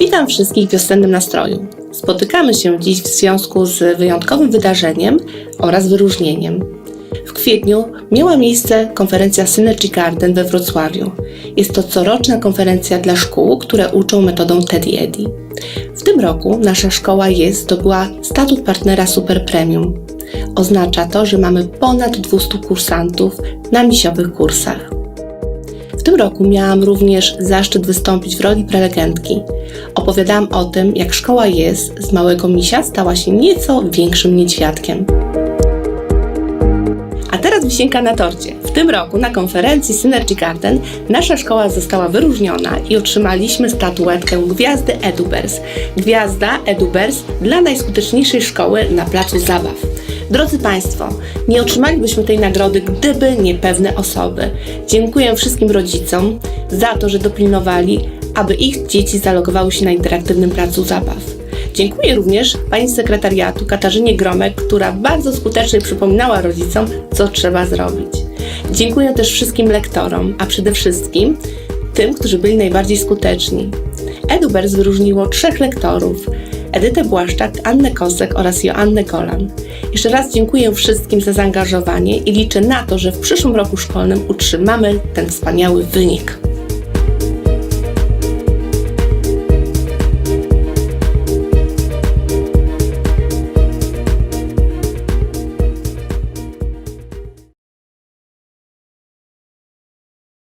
Witam wszystkich w wiosennym nastroju. Spotykamy się dziś w związku z wyjątkowym wydarzeniem oraz wyróżnieniem. W kwietniu miała miejsce konferencja Synergy Garden we Wrocławiu. Jest to coroczna konferencja dla szkół, które uczą metodą Teddy Eddy. W tym roku nasza szkoła jest zdobyła statut partnera Super Premium. Oznacza to, że mamy ponad 200 kursantów na misiowych kursach. Tym roku miałam również zaszczyt wystąpić w roli prelegentki. Opowiadałam o tym, jak szkoła jest z małego misia stała się nieco większym niedźwiadkiem. Teraz wisienka na torcie. W tym roku na konferencji Synergy Garden nasza szkoła została wyróżniona i otrzymaliśmy statuetkę Gwiazdy Edubers. Gwiazda Edubers dla najskuteczniejszej szkoły na placu zabaw. Drodzy Państwo, nie otrzymalibyśmy tej nagrody, gdyby nie pewne osoby. Dziękuję wszystkim rodzicom za to, że dopilnowali, aby ich dzieci zalogowały się na interaktywnym placu zabaw. Dziękuję również pani sekretariatu Katarzynie Gromek, która bardzo skutecznie przypominała rodzicom, co trzeba zrobić. Dziękuję też wszystkim lektorom, a przede wszystkim tym, którzy byli najbardziej skuteczni. Edubers wyróżniło trzech lektorów. Edytę Błaszczak, Annę Kosek oraz Joannę Kolan. Jeszcze raz dziękuję wszystkim za zaangażowanie i liczę na to, że w przyszłym roku szkolnym utrzymamy ten wspaniały wynik.